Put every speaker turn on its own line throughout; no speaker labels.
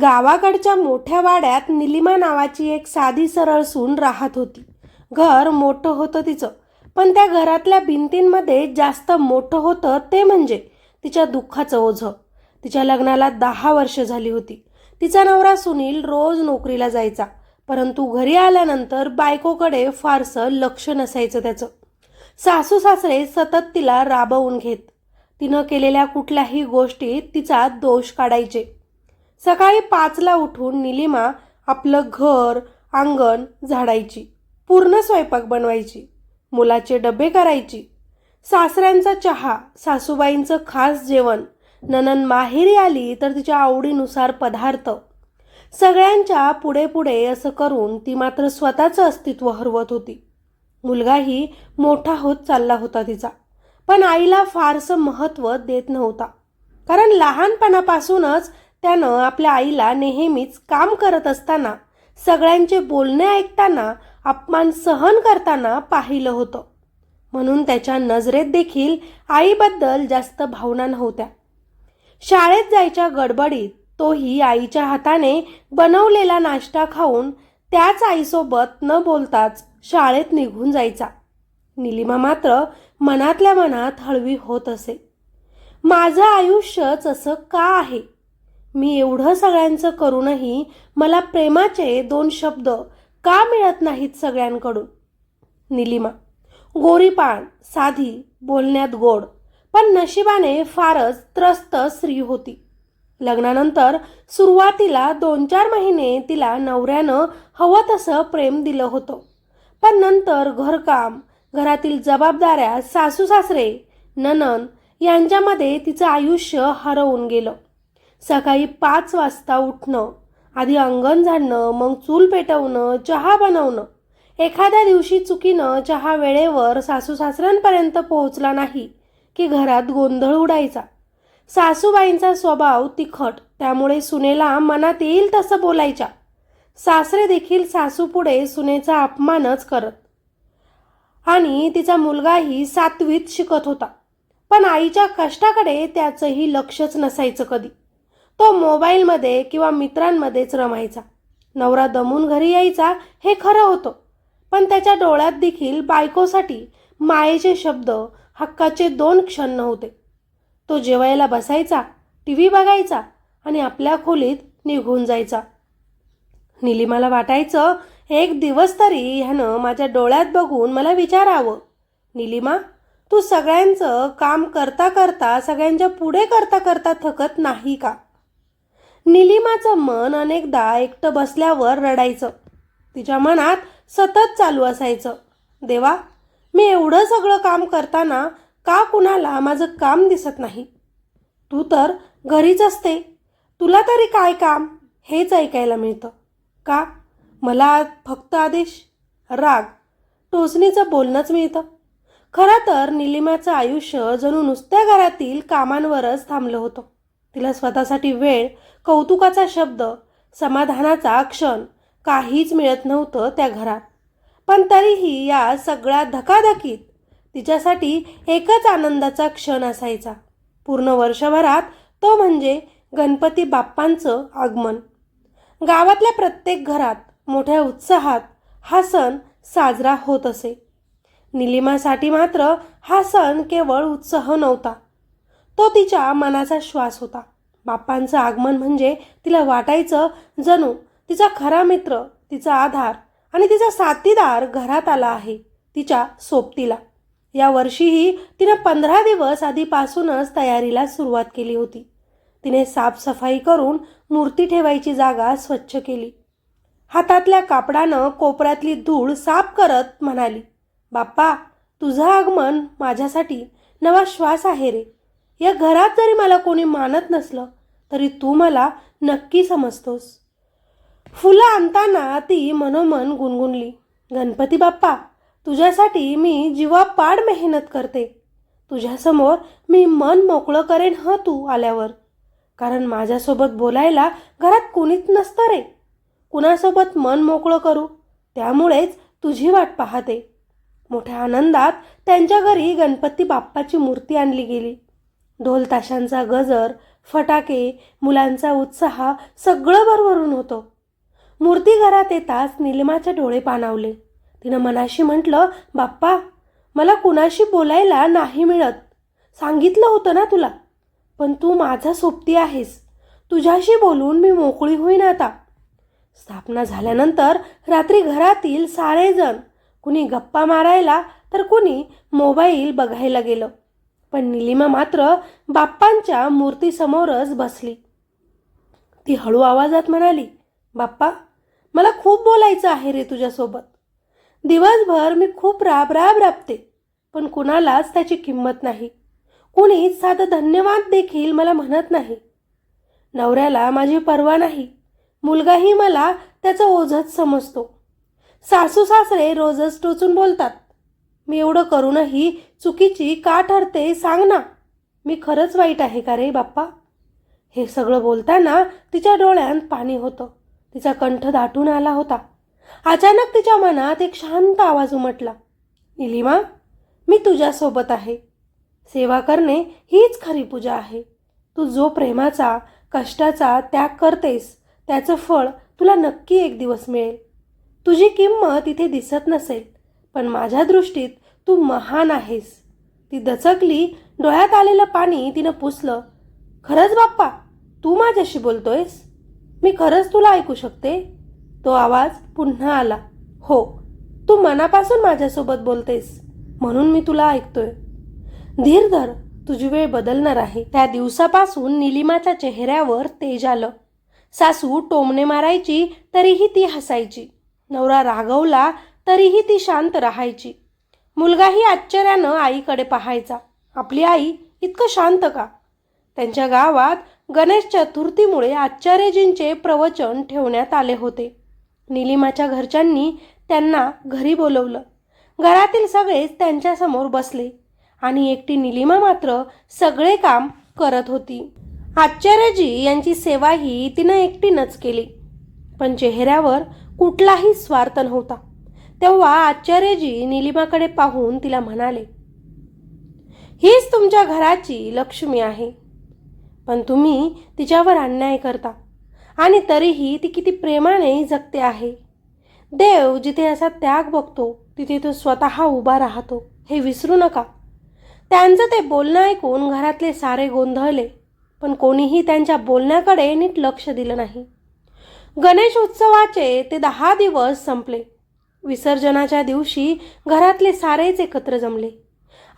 गावाकडच्या मोठ्या वाड्यात निलिमा नावाची एक साधी सरळ सून राहत होती. घर मोठं होतं तिचं. पण त्या घरातल्या भिंतींमध्ये जास्त मोठं होतं ते म्हणजे तिच्या दुःखाचं ओझं. तिच्या लग्नाला दहा वर्ष झाली होती. तिचा नवरा सुनील रोज नोकरीला जायचा. परंतु घरी आल्यानंतर बायकोकडे फारसं लक्ष नसायचं त्याचं. सासू सासरे सतत तिला राबवून घेत. तिनं केलेल्या कुठल्याही गोष्टीत तिचा दोष काढायचे. सकाळी पाचला उठून निलिमा आपलं घर अंगण झाडायची. पूर्ण स्वयंपाक बनवायची. मुलाचे डबे करायची. सासऱ्यांचा चहा सासूबाईंचं खास जेवण. ननन माहेरी आली तर तिच्या आवडीनुसार पदार्थ. सगळ्यांच्या पुढे पुढे असं करून ती मात्र स्वतःचं अस्तित्व हरवत होती. मुलगाही मोठा होत चालला होता तिचा. पण आईला फारसं महत्त्व देत नव्हता. कारण लहानपणापासूनच त्यानं आपल्या आईला नेहमीच काम करत असताना सगळ्यांचे बोलणे ऐकताना अपमान सहन करताना पाहिलं होतं. म्हणून त्याच्या नजरेत देखील आईबद्दल जास्त भावना नव्हत्या. शाळेत जायच्या गडबडीत तोही आईच्या हाताने बनवलेला नाश्ता खाऊन त्याच आईसोबत न बोलताच शाळेत निघून जायचा. निलिमा मात्र मनातल्या मनात हळवी होत असे. माझं आयुष्यच असं का आहे? मी एवढं सगळ्यांचं करूनही मला प्रेमाचे दोन शब्द का मिळत नाहीत सगळ्यांकडून? निलिमा गोरीपाण साधी बोलण्यात गोड पण नशिबाने फारच त्रस्त स्त्री होती. लग्नानंतर सुरुवातीला दोन चार महिने तिला नवऱ्यानं हवं तसं प्रेम दिलं होतं. पण नंतर घरकाम घरातील जबाबदाऱ्या सासू सासरे ननन यांच्यामध्ये तिचं आयुष्य हरवून गेलं. सकाळी पाच वाजता उठणं आधी अंगण झाडणं मग चूल पेटवणं चहा बनवणं. एखाद्या दिवशी चुकीनं चहा वेळेवर सासू सासऱ्यांपर्यंत पोहोचला नाही की घरात गोंधळ उडायचा. सासूबाईंचा स्वभाव तिखट त्यामुळे सुनेला मनात येईल तसं बोलायच्या सासरे देखील सासूपुढे सुनेचा अपमानच करत. आणि तिचा मुलगाही सातवीत शिकत होता. पण आईच्या कष्टाकडे त्याचंही लक्षच नसायचं कधी. तो मोबाईलमध्ये किंवा मित्रांमध्येच रमायचा. नवरा दमून घरी यायचा हे खरं होतं. पण त्याच्या डोळ्यात देखील बायकोसाठी मायेचे शब्द हक्काचे दोन क्षण नव्हते. तो जेवायला बसायचा टी व्ही बघायचा आणि आपल्या खोलीत निघून जायचा. निलिमाला वाटायचं एक दिवस तरी ह्यानं माझ्या डोळ्यात बघून मला विचारावं. निलिमा तू सगळ्यांचं काम करता करता सगळ्यांच्या पुढे करता करता थकत नाही का? निलिमाचं मन अनेकदा एकटं बसल्यावर रडायचं. तिच्या मनात सतत चालू असायचं. देवा मी एवढं सगळं काम करताना का कुणाला माझं काम दिसत नाही? तू तर घरीच असते. तुला तरी काय काम? हेच ऐकायला मिळतं. का? मला फक्त आदेश? राग? टोचणीचं बोलणंच मिळतं. खरं तर निलिमाचं आयुष्य जणू नुसत्या घरातील कामांवरच थांबलं होतं. तिला स्वतःसाठी वेळ कौतुकाचा शब्द समाधानाचा क्षण काहीच मिळत नव्हतं त्या घरात. पण तरीही या सगळ्या धकाधकीत तिच्यासाठी एकच आनंदाचा क्षण असायचा. पूर्ण वर्षभरात तो म्हणजे गणपती बाप्पांचं आगमन. गावातल्या प्रत्येक घरात मोठ्या उत्साहात हा सण साजरा होत असे. निलिमासाठी मात्र हा सण केवळ उत्साह नव्हता. तो तिच्या मनाचा श्वास होता. बाप्पांचं आगमन म्हणजे तिला वाटायचं जणू तिचा खरा मित्र तिचा आधार आणि तिचा साथीदार घरात आला आहे तिच्या सोबतीला. या वर्षीही तिनं पंधरा दिवस आधीपासूनच तयारीला सुरुवात केली होती. तिने साफसफाई करून मूर्ती ठेवायची जागा स्वच्छ केली. हातातल्या कापडानं कोपऱ्यातली धूळ साफ करत म्हणाली बाप्पा तुझं आगमन माझ्यासाठी नवा श्वास आहे रे. या घरात जरी मला कोणी मानत नसलं तरी तू मला नक्की समजतोस. फुलं आणताना ती मनोमन गुणगुणली. गणपती बाप्पा तुझ्यासाठी मी जीवापाड मेहनत करते. तुझ्यासमोर मी मन मोकळं करेन ह तू आल्यावर. कारण माझ्यासोबत बोलायला घरात कोणीच नसतं रे. कुणासोबत मन मोकळं करू त्यामुळेच तुझी वाट पाहते. मोठ्या आनंदात त्यांच्या घरी गणपती बाप्पाची मूर्ती आणली गेली. ढोल ताशांचा गजर फटाके मुलांचा उत्साह सगळं भरभरून होतं. मूर्ती घरात येताच निलिमाचे डोळे पाणावले. तिनं मनाशी म्हटलं बाप्पा मला कुणाशी बोलायला नाही मिळत. सांगितलं होतं ना तुला. पण तू माझा सोबती आहेस. तुझ्याशी बोलून मी मोकळी होईन आता. स्थापना झाल्यानंतर रात्री घरातील सारेजण कुणी गप्पा मारायला तर कुणी मोबाईल बघायला गेलं. पण निलिमा मात्र बाप्पांच्या मूर्तीसमोरच बसली. ती हळू आवाजात म्हणाली बाप्पा मला खूप बोलायचं आहे रे तुझ्यासोबत. दिवसभर मी खूप राब राब राबते पण कुणालाच त्याची किंमत नाही. कुणीच साधं धन्यवाद देखील मला म्हणत नाही. नवऱ्याला माझी पर्वा नाही. मुलगाही मला त्याचं ओझच समजतो. सासू सासरे रोजच टोचून बोलतात. मी एवढं करूनही चुकीची का ठरते सांग ना. मी खरंच वाईट आहे का रे बाप्पा? हे सगळं बोलताना तिच्या डोळ्यात पाणी होतं. तिचा कंठ दाटून आला होता. अचानक तिच्या मनात एक शांत आवाज उमटला. निलिमा मी तुझ्यासोबत आहे. सेवा करणे हीच खरी पूजा आहे. तू जो प्रेमाचा कष्टाचा त्याग करतेस त्याचं फळ तुला नक्की एक दिवस मिळेल. तुझी किंमत इथे दिसत नसेल. पण माझ्या दृष्टीत तू महान आहेस. ती दचकली डोळ्यात आलेलं पाणी तिनं पुसलं. खरंच बाप्पा तू माझ्याशी बोलतोयस? मी खरंच तुला ऐकू शकते? तो आवाज पुन्हा आला. हो तू मनापासून माझ्यासोबत बोलतेस म्हणून मी तुला ऐकतोय. धीर धर तुझी वेळ बदलणार आहे. त्या दिवसापासून निलिमाच्या चेहऱ्यावर तेज आलं. सासू टोमणे मारायची तरीही ती हसायची. नवरा रागवला तरीही ती शांत राहायची. मुलगाही आश्चर्यानं आईकडे पाहायचा. आपली आई इतकं शांत का? त्यांच्या गावात गणेश चतुर्थीमुळे आचार्यजींचे प्रवचन ठेवण्यात आले होते. निलिमाच्या घरच्यांनी त्यांना घरी बोलवलं. घरातील सगळेच त्यांच्यासमोर बसले आणि एकटी निलिमा मात्र सगळे काम करत होती. आचार्यजी यांची सेवाही तिनं एकटीनंच केली. पण चेहऱ्यावर कुठलाही स्वार्थ नव्हता. तेव्हा आश्चर्यजी निलिमाकडे पाहून तिला म्हणाले हीच तुमच्या घराची लक्ष्मी आहे. पण तुम्ही तिच्यावर अन्याय करता आणि तरीही ती किती प्रेमाने जगते आहे. देव जिथे असा त्याग बघतो तिथे तो स्वतः उभा राहतो. हे विसरू नका. त्यांचं ते बोलणं ऐकून घरातले सारे गोंधळले पण कोणीही त्यांच्या बोलण्याकडे नीट लक्ष दिलं नाही. गणेश उत्सवाचे ते दहा दिवस संपले. विसर्जनाच्या दिवशी घरातले सारेच एकत्र जमले.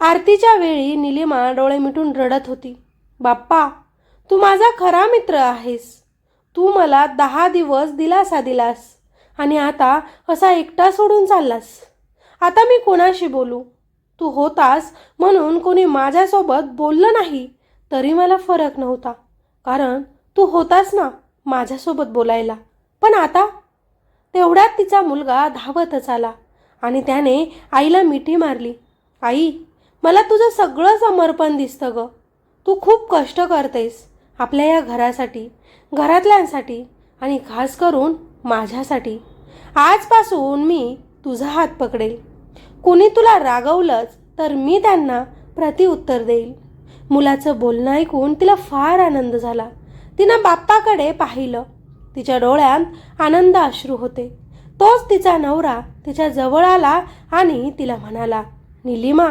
आरतीच्या वेळी निलिमा डोळे मिटून रडत होती. बाप्पा तू माझा खरा मित्र आहेस. तू मला दहा दिवस दिलासा दिलास आणि आता असा एकटा सोडून चाललास. आता मी कोणाशी बोलू? तू होतास म्हणून कोणी माझ्यासोबत बोललं नाही तरी मला फरक नव्हता. कारण तू होतास ना माझ्यासोबत बोलायला. पण आता तेवढ्यात तिचा मुलगा धावतच आला आणि त्याने आईला मिठी मारली. आई मला तुझं सगळं समर्पण दिसतं ग. तू खूप कष्ट करतेस आपल्या या घरासाठी घरातल्यांसाठी आणि खास करून माझ्यासाठी. आजपासून मी तुझा हात पकडेल. कुणी तुला रागवलंच तर मी त्यांना प्रतिउत्तर देईल. मुलाचं बोलणं ऐकून तिला फार आनंद झाला. तिनं बाप्पाकडे पाहिलं. तिच्या डोळ्यात आनंद अश्रू होते. तोच तिचा नवरा तिच्या जवळ आला आणि तिला म्हणाला निलिमा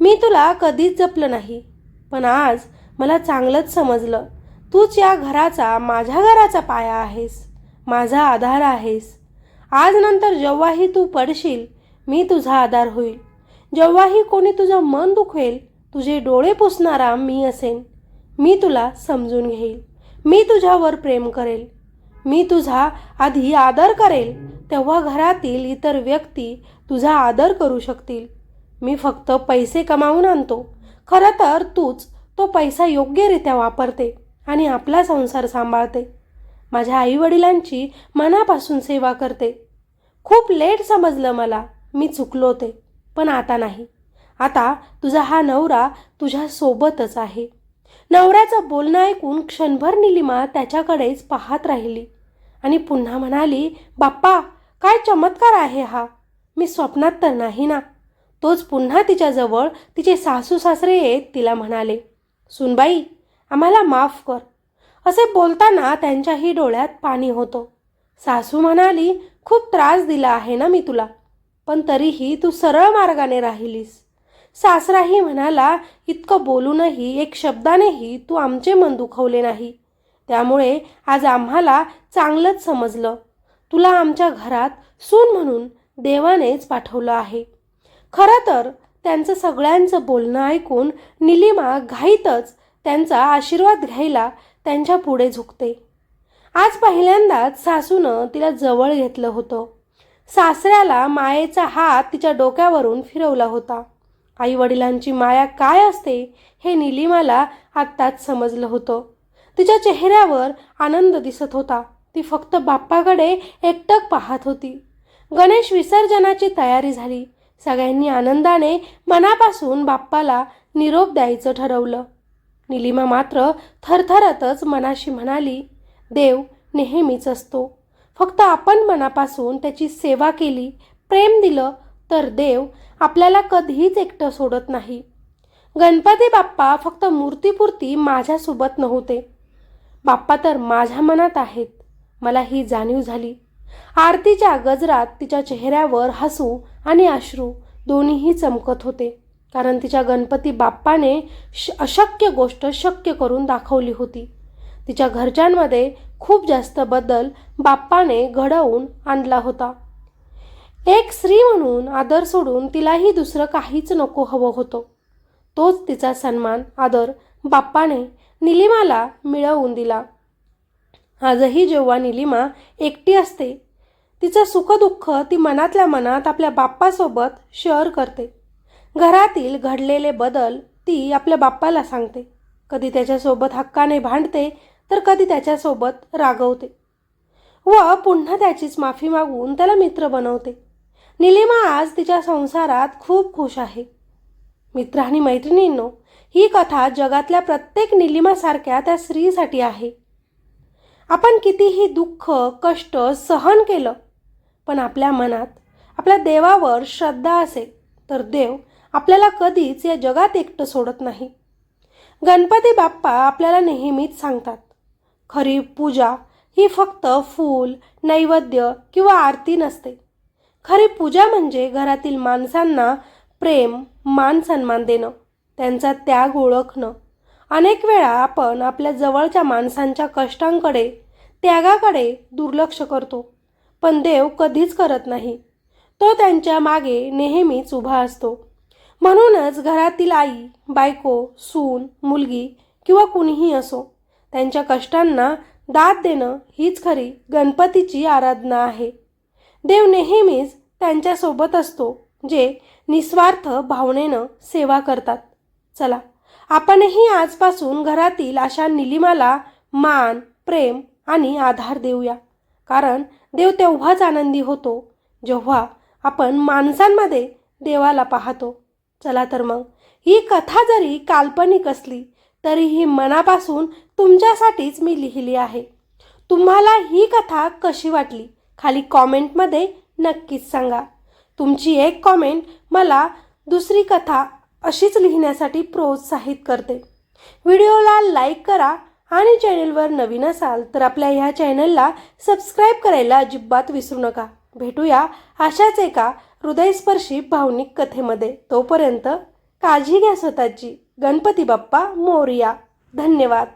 मी तुला कधीच जपलं नाही पण आज मला चांगलंच समजलं. तूच या घराचा माझ्या घराचा पाया आहेस माझा आधार आहेस. आज नंतर जेव्हाही तू पडशील मी तुझा आधार होईल. जेव्हाही कोणी तुझं मन दुखवेल तुझे डोळे पुसणारा मी असेन. मी तुला समजून घेईल. मी तुझ्यावर प्रेम करेल. मी तुझा आधी आदर करेल तेव्हा घरातील इतर व्यक्ती तुझा आदर करू शकतील. मी फक्त पैसे कमावून आणतो. खरं तर तूच तो पैसा योग्यरित्या वापरते आणि आपला संसार सांभाळते. माझ्या आईवडिलांची मनापासून सेवा करते. खूप लेट समजलं मला मी चुकलो ते पण आता नाही. आता तुझा हा नवरा तुझ्यासोबतच आहे. नवऱ्याचं बोलणं ऐकून क्षणभर निलिमा त्याच्याकडेच पाहत राहिली. आणि पुन्हा म्हणाली बाप्पा काय चमत्कार आहे हा. मी स्वप्नात तर नाही ना. तोच पुन्हा तिच्याजवळ तिचे सासू सासरे येत तिला म्हणाले सुनबाई आम्हाला माफ कर. असे बोलताना त्यांच्याही डोळ्यात पाणी होतं. सासू म्हणाली खूप त्रास दिला आहे ना मी तुला. पण तरीही तू सरळ मार्गाने राहिलीस. सासराही म्हणाला इतकं बोलूनही एक शब्दानेही तू आमचे मन दुखवले नाही. त्यामुळे आज आम्हाला चांगलंच समजलं. तुला आमच्या घरात सून म्हणून देवानेच पाठवलं आहे. खरं तर त्यांचं सगळ्यांचं बोलणं ऐकून निलिमा घाईतच त्यांचा आशीर्वाद घ्यायला त्यांच्या पुढे झुकते. आज पहिल्यांदाच सासूनं तिला जवळ घेतलं होतं. सासऱ्याला मायेचा हात तिच्या डोक्यावरून फिरवला होता. आईवडिलांची माया काय असते हे निलिमाला आत्ताच समजलं होतं. तिच्या चेहऱ्यावर आनंद दिसत होता. ती फक्त बाप्पाकडे एकटक पाहत होती. गणेश विसर्जनाची तयारी झाली. सगळ्यांनी आनंदाने मनापासून बाप्पाला निरोप द्यायचं ठरवलं. निलिमा मात्र थरथरतच मनाशी म्हणाली देव नेहमीच असतो. फक्त आपण मनापासून त्याची सेवा केली प्रेम दिलं तर देव आपल्याला कधीच एकटं सोडत नाही. गणपती बाप्पा फक्त मूर्तीपुरती माझ्यासोबत नव्हते. बाप्पा तर माझ्या मनात आहेत. मला ही जाणीव झाली. आरतीच्या गजरात तिच्या चेहऱ्यावर हसू आणि अश्रू दोन्हीही चमकत होते. कारण तिच्या गणपती बाप्पाने श अशक्य गोष्ट शक्य करून दाखवली होती. तिच्या घरच्यांमध्ये खूप जास्त बदल बाप्पाने घडवून आणला होता. एक स्त्री म्हणून आदर सोडून तिलाही दुसरं काहीच नको हवं होतं. तोच तिचा सन्मान आदर बाप्पाने निलिमाला मिळवून दिला. आजही जेव्हा निलिमा एकटी असते तिचं सुखदुःख ती मनातल्या मनात आपल्या बाप्पासोबत शेअर करते. घरातील घडलेले बदल ती आपल्या बाप्पाला सांगते. कधी त्याच्यासोबत हक्काने भांडते तर कधी त्याच्यासोबत रागवते. व पुन्हा त्याचीच माफी मागून त्याला मित्र बनवते. निलिमा आज तिच्या संसारात खूप खुश आहे. मित्र आणि मैत्रिणींनो ही कथा जगातल्या प्रत्येक निलिमासारख्या त्या स्त्रीसाठी आहे. आपण कितीही दुःख कष्ट सहन केलं पण आपल्या मनात आपल्या देवावर श्रद्धा असेल तर देव आपल्याला कधीच या जगात एकटं सोडत नाही. गणपती बाप्पा आपल्याला नेहमीच सांगतात खरी पूजा ही फक्त फूल नैवेद्य किंवा आरती नसते. खरी पूजा म्हणजे घरातील माणसांना प्रेम मान सन्मान देणं त्यांचा त्याग ओळखणं. अनेक वेळा आपण आपल्या जवळच्या माणसांच्या कष्टांकडे त्यागाकडे दुर्लक्ष करतो पण देव कधीच करत नाही. तो त्यांच्या मागे नेहमीच उभा असतो. म्हणूनच घरातील आई बायको सून मुलगी किंवा कुणीही असो त्यांच्या कष्टांना दाद देणं हीच खरी गणपतीची आराधना आहे. देव नेहमीच त्यांच्यासोबत असतो जे निस्वार्थ भावनेनं सेवा करतात. चला आपणही आजपासून घरातील अशा निलिमाला मान प्रेम आणि आधार देऊया. कारण देव तेव्हाच आनंदी होतो जेव्हा आपण माणसांमध्ये देवाला पाहतो. चला तर मग ही कथा जरी काल्पनिक असली तरीही मनापासून तुमच्यासाठीच मी लिहिली आहे. तुम्हाला ही कथा कशी वाटली? खाली कॉमेंटमध्ये नक्कीच सांगा. तुमची एक कॉमेंट मला दुसरी कथा अशीच लिहिण्यासाठी प्रोत्साहित करते. व्हिडिओला लाईक करा आणि चॅनलवर नवीन असाल तर आपल्या ह्या चॅनलला सबस्क्राईब करायला अजिबात विसरू नका. भेटूया अशाच एका हृदयस्पर्शी भावनिक कथेमध्ये. तोपर्यंत काळजी घ्या स्वतःची. गणपती बाप्पा मोरिया. धन्यवाद.